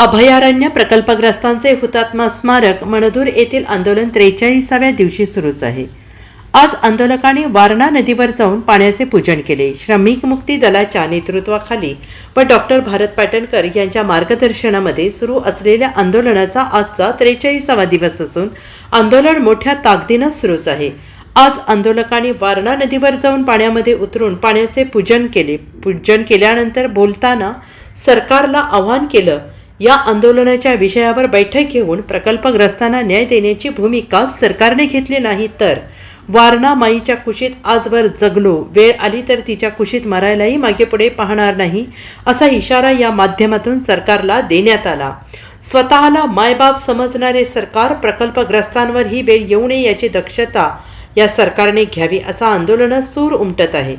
अभयारण्य प्रकल्पग्रस्तांचे हुतात्मा स्मारक मनदूर येथील आंदोलन त्रेचाळीसाव्या दिवशी सुरूच आहे. आज आंदोलकांनी वारणा नदीवर जाऊन पाण्याचे पूजन केले. श्रमिक मुक्ती दलाच्या नेतृत्वाखाली व डॉक्टर भारत पाटणकर यांच्या मार्गदर्शनामध्ये सुरू असलेल्या आंदोलनाचा आजचा त्रेचाळीसावा दिवस असून आंदोलन मोठ्या ताकदीनं सुरूच आहे. आज आंदोलकांनी वारणा नदीवर जाऊन पाण्यामध्ये उतरून पाण्याचे पूजन केले पूजन केल्यानंतर बोलताना सरकारला आवाहन केलं या आंदोलनाच्या विषयावर बैठक घेऊन प्रकल्पग्रस्तांना न्याय देण्याची भूमिका सरकारने घेतली नाही तर. वारणा माईच्या कुशीत आजवर जगलो. वेळ आली तर तिच्या कुशीत मरायलाही मागे पुढे पाहणार नाही असा इशारा या माध्यमातून सरकारला देण्यात आला. स्वतःला मायबाप समजणारे सरकार प्रकल्पग्रस्तांवर ही वेळ येऊ नये याची दक्षता या सरकारने घ्यावी असा आंदोलनात सूर उमटत आहे.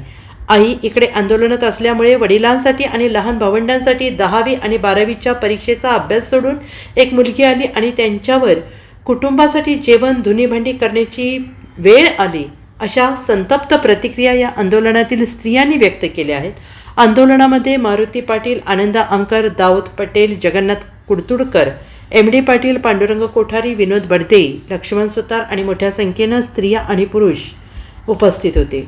आई इकडे आंदोलनात असल्यामुळे वडिलांसाठी आणि लहान भावंडांसाठी दहावी आणि बारावीच्या परीक्षेचा अभ्यास सोडून एक मुलगी आली आणि त्यांच्यावर कुटुंबासाठी जेवण धुनीभांडी करण्याची वेळ आली अशा संतप्त प्रतिक्रिया या आंदोलनातील स्त्रियांनी व्यक्त केल्या आहेत. आंदोलनामध्ये मारुती पाटील आनंदा अंकर दाऊद पटेल जगन्नाथ कुडतुडकर एम डी पाटील पांडुरंग कोठारी विनोद बडदे लक्ष्मण सुतार आणि मोठ्या संख्येनं स्त्रिया आणि पुरुष उपस्थित होते.